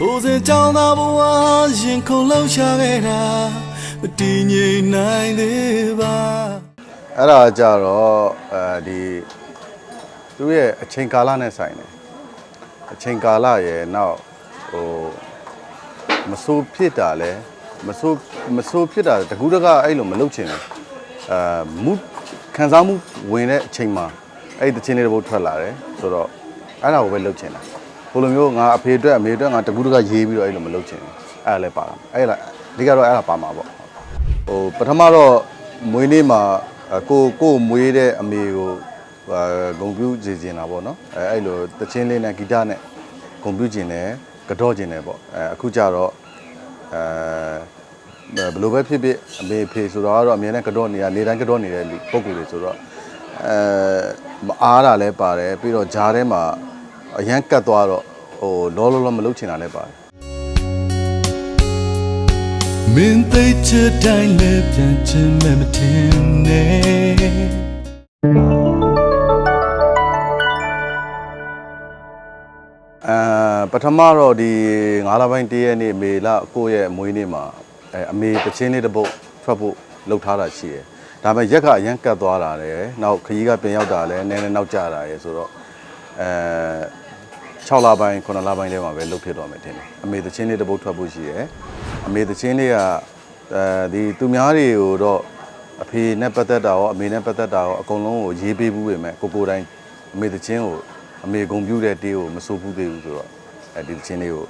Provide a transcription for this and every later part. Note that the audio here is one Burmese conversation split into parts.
ဟိုစင်ကြောင်းသားဘဝရင်ခုန်လှုပ်ရှားခဲ့တာမတည်ငြိမ်နိုင်သေးပါအဲ့ဒါကြတော့အဲဒီသူရဲ့အချိန်ကာလနဲ့ဆိုင်တယ်အချိန်ကာလရဲ့နောက်ဟိုမဆိုးဖြစ်တာလဲမဆိုးမဆိုးဖြစ်တာတကူးတကအဲ့လိုမလုပ်ချင်ဘူးအဲမူခံစားမှုဝင်တဲ့အချိန်မှာအဲ့ဒီတချင်းလေးတစ်ပုတ်ထွက်လာတယ်ဆိုတော့အဲ့ဒါကိုပဲလုပ်ချင်တာ ဘိုလိုမျိုးငါအဖေအတွက်အမေအတွက်ငါတကူးတကရေးပြီးတော့အဲ့လိုမလုပ်ချင်ဘူးအဲ့ဒါလည်းပါတာအဲ့ဒါအဓိကတော့အဲ့ဒါပါမှာပေါ့ဟိုပထမတော့မွေးနေ့မှာအကိုကိုမွေးတဲ့အမေကိုဟာဂုံပြူစီစဉ်တာပေါ့နော်အဲအဲ့လိုတချင်းလေးနဲ့ဂီတနဲ့ဂုံပြူကျင်တယ်ကတော့ကျင်တယ်ပေါ့အဲအခုကျတော့အဲဘယ်လိုပဲဖြစ်ဖြစ်အမေဖေဆိုတော့ကတော့အမြဲတမ်းကတော့နေရနေတိုင်းကတော့နေတဲ့လူပုံကူတွေဆိုတော့အဲမအားတာလည်းပါတယ်ပြီးတော့ဂျားထဲမှာ အရန်ကတ်သွားတော့ဟိုလောလောလောမလုပ်ချင်တာလည်းပါတယ်မင်းသိချစ်တိုင်းလည်းပြန်ချင်မဲ့မထင်နဲ့အာပထမတော့ဒီ9လပိုင်းတည့်ရက်နေ့မေလ9ရက်မွေးနေ့မှာအဲအမေတချင်းလေးတစ်ပုတ်ထွက်ဖို့လှုပ်ထားတာရှိတယ်။ဒါပေမဲ့ရက်ကအရန်ကတ်သွားတာတယ်။နောက်ခရီးကပြန်ရောက်တာလည်းနည်းနည်းနောက်ကျတာရယ်ဆိုတော့အဲ 6လပိုင်း9လပိုင်းထဲမှာပဲလှုပ်ဖြစ်တော့မယ်ထင်တယ်။အမေတချင်းလေးတစ်ပုတ်ထွက်ဖို့ရှိတယ်။အမေတချင်းလေးကအဲဒီသူများတွေကိုတော့အဖေနဲ့ပတ်သက်တာရောအမေနဲ့ပတ်သက်တာရောအကုန်လုံးကိုရေးပေးဘူးပဲမဲ့ကိုကိုတိုင်းအမေတချင်းကိုအမေဂုံပြူတဲ့တေးကိုမဆိုးဘူးသေးဘူးဆိုတော့အဲဒီသချင်းလေးကို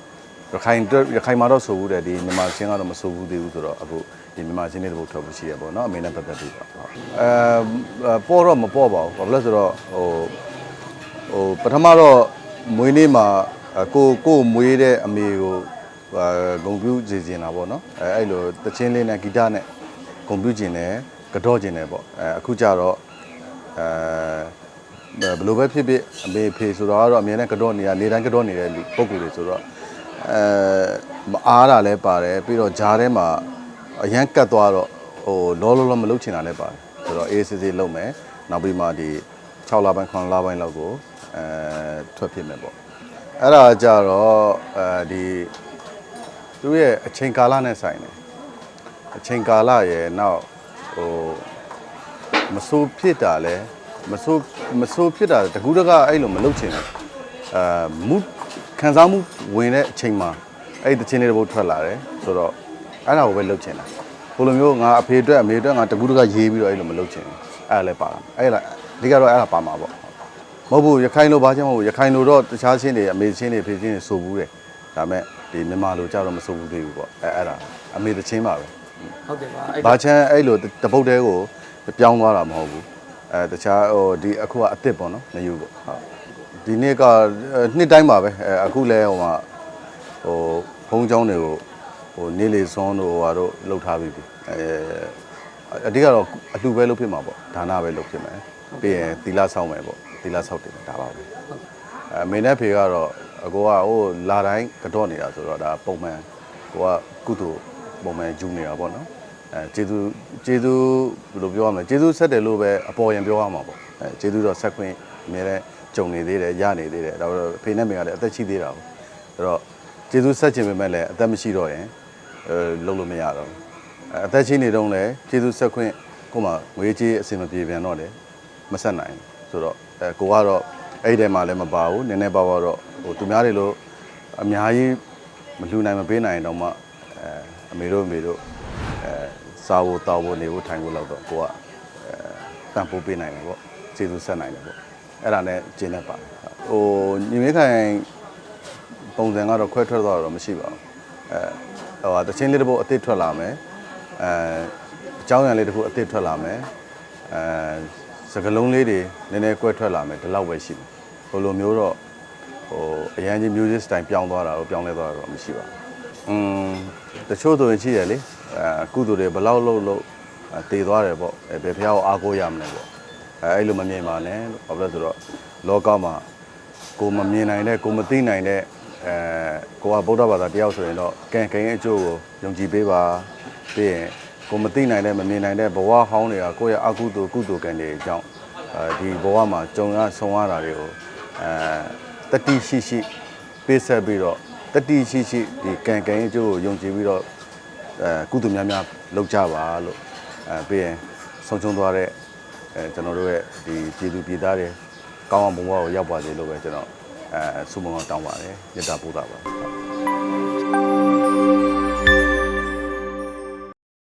ရခိုင်တော့ရခိုင်မှာတော့ဆိုဘူးတဲ့ဒီမြန်မာချင်းကတော့မဆိုးဘူးသေးဘူးဆိုတော့အခုဒီမြန်မာချင်းလေးတစ်ပုတ်ထွက်ဖို့ရှိရပေါ့နော်အမေနဲ့ပတ်သက်ပြီးတော့ဟုတ်အဲပေါ်တော့မပေါ်ပါဘူးဘာလို့လဲဆိုတော့ဟိုဟိုပထမတော့ မွေးနေ့မှာကိုကိုမွေးတဲ့အမေကိုဂုံပြူစီစဉ်တာပေါ့နော်အဲအဲ့လိုသချင်းလေးနဲ့ဂီတနဲ့ဂုံပြူကျင်တယ်ကတော့ကျင်တယ်ပေါ့အဲအခုကျတော့အဲဘယ်လိုပဲဖြစ်ဖြစ်အမေဖေဆိုတော့ကတော့အမြဲတမ်းကတော့နေရနေတိုင်းကတော့နေတဲ့လူပုံကူတွေဆိုတော့အဲမအားတာလည်းပါတယ်ပြီးတော့ဂျားထဲမှာအရန်ကတ်သွားတော့ဟိုလောလောလောမလုပ်ချင်တာလည်းပါတယ်ဆိုတော့အေးစစ်စစ်လုပ်မယ်နောက်ပြီးမှဒီ6လပိုင်း9လပိုင်းလောက်ကို အဲထွက်ဖြစ်မယ်ပေါ့အဲ့ဒါကြတော့အဲဒီသူရဲ့အချိန်ကာလနဲ့ဆိုင်တယ်အချိန်ကာလရဲ့နောက်ဟိုမဆိုးဖြစ်တာလဲမဆိုးမဆိုးဖြစ်တာတကူးတကအဲ့လိုမလုပ်ချင်ဘူးအာမူခံစားမှုဝင်တဲ့အချိန်မှာအဲ့ဒီတချင်းလေးတစ်ပုတ်ထွက်လာတယ်ဆိုတော့အဲ့ဒါကိုပဲလုပ်ချင်တာဘိုလိုမျိုးငါအဖေအတွက်အမေအတွက်ငါတကူးတကရေးပြီးတော့အဲ့လိုမလုပ်ချင်ဘူးအဲ့ဒါလည်းပါတာအဲ့ဒါအဓိကတော့အဲ့ဒါပါမှာပေါ့ မဟုတ်ဘူးရခိုင်လိုဘာချင်းမဟုတ်ဘူးရခိုင်လိုတော့တခြားချင်းတွေအမေချင်းတွေဖေချင်းတွေဆိုဘူးတယ်ဒါပေမဲ့ဒီမြန်မာလိုကြတော့မဆိုဘူးသေးဘူးပေါ့အဲ့အဲ့ဒါအမေတချင်းပါပဲဟုတ်တယ်ပါအဲ့ဘာချမ်းအဲ့လိုတပုတ်တဲကိုပြောင်းသွားတာမဟုတ်ဘူးအဲတခြားဟိုဒီအခုကအစ်စ်ပေါ့နော်နယူပေါ့ဟုတ်ဒီနေ့ကနှစ်တိုင်းပါပဲအဲအခုလဲဟိုမှာဟိုဖုံးချောင်းတွေကိုဟိုနေလေစွန်းတို့ဟိုဟာတို့လှုပ်ထားပြီးပြီအဲအဓိကတော့အလှပဲလုပ်ဖြစ်မှာပေါ့ဒါနပဲလုပ်ဖြစ်မယ်ပြီးရင်သီလဆောက်မယ်ပေါ့ သီလဆောက်တယ်ဒါပါပဲအဲမင်းနဲ့ဖေကတော့အကိုကဟိုလာတိုင်းကတော့နေတာဆိုတော့ဒါပုံမှန်ကိုကကုသိုလ်ပုံမှန်ယူနေတာပေါ့နော်အဲကျေးဇူးကျေးဇူးဘယ်လိုပြောရမလဲကျေးဇူးဆက်တယ်လို့ပဲအပေါ်ရင်ပြောရမှာပေါ့အဲကျေးဇူးတော့ဆက်ခွင့်အများနဲ့ကြုံနေသေးတယ်ရနေသေးတယ်ဒါတော့အဖေနဲ့မေကလည်းအသက်ရှိသေးတာပေါ့အဲ့တော့ကျေးဇူးဆက်ခြင်းပဲမဲ့လည်းအသက်မရှိတော့ရင်အဲလုံးလို့မရတော့ဘူးအဲအသက်ရှိနေတော့လည်းကျေးဇူးဆက်ခွင့်ကိုမှငွေကြေးအဆင်မပြေပြန်တော့လေမဆက်နိုင်ဘူးဆိုတော့ အဲကိုကတော့အဲ့ဒီထဲမှာလည်းမပါဘူးနည်းနည်းပါးပါတော့ဟိုသူများတွေလို့အများကြီးမလှူနိုင်မပေးနိုင်တော့မှအဲအမေတို့အမေတို့အဲစားဖို့တောက်ဖို့နေဖို့ထိုင်ဖို့လောက်တော့ကိုကအဲတန်ဖိုးပေးနိုင်တယ်ပေါ့ကျေးဇူးဆက်နိုင်တယ်ပေါ့အဲ့ဒါနဲ့ကျင်းနေပါတယ်ဟိုညီမခိုင်ပုံစံကတော့ခွဲထွက်သွားတော့မရှိပါဘူးအဲဟိုဟာတချင်းလေးတစ်ပုတ်အစ်စ်ထွက်လာမယ်အဲအကြောင်းအရာလေးတစ်ခုအစ်စ်ထွက်လာမယ်အဲစ ကလုံးလေးတွေနည်းနည်းကွဲထွက်လာမယ်ဒီလောက်ပဲရှိတယ်ဟိုလိုမျိုးတော့ဟိုအရန်ကြီး music style ပြောင်းသွားတာတော့ပြောင်းလဲသွားတာတော့မရှိပါဘူးอืมတချို့ဆိုရင်ရှိတယ်လေအဲကုသိုလ်တွေဘလောက်လို့လို့တည်သွားတယ်ပေါ့အဲဘယ်ဖះကိုအားကိုးရမလဲပေါ့အဲအဲ့လိုမမြင်ပါနဲ့လို့ဘာလို့လဲဆိုတော့လောကမှာကိုမမြင်နိုင်တဲ့ကိုမသိနိုင်တဲ့အဲကိုကဗုဒ္ဓဘာသာတယောက်ဆိုရင်တော့ကံကံရဲ့အကျိုးကိုယုံကြည်ပေးပါပြီးရင် ကိုမသိနိုင်တဲ့မမြင်နိုင်တဲ့ဘဝဟောင်းတွေကကိုယ့်ရဲ့အကုသိုလ်ကုသိုလ်ကံတွေအကြောင်းအဲဒီဘဝမှာကြုံရဆုံရတာတွေကိုအဲတတိရှိရှိပေးဆက်ပြီးတော့တတိရှိရှိဒီကံကံရဲ့အကျိုးကိုယုံကြည်ပြီးတော့အဲကုသိုလ်များများလုပ်ကြပါလို့အဲပြီးရင်ဆုံးချုံသွားတဲ့အဲကျွန်တော်တို့ရဲ့ဒီပြည်သူပြည်သားတွေကောင်းအောင်ဘဝကိုရောက်ပါစေလို့ပဲကျွန်တော်အဲဆုမွန်တော်တောင်းပါတယ်မေတ္တာပို့တာပါ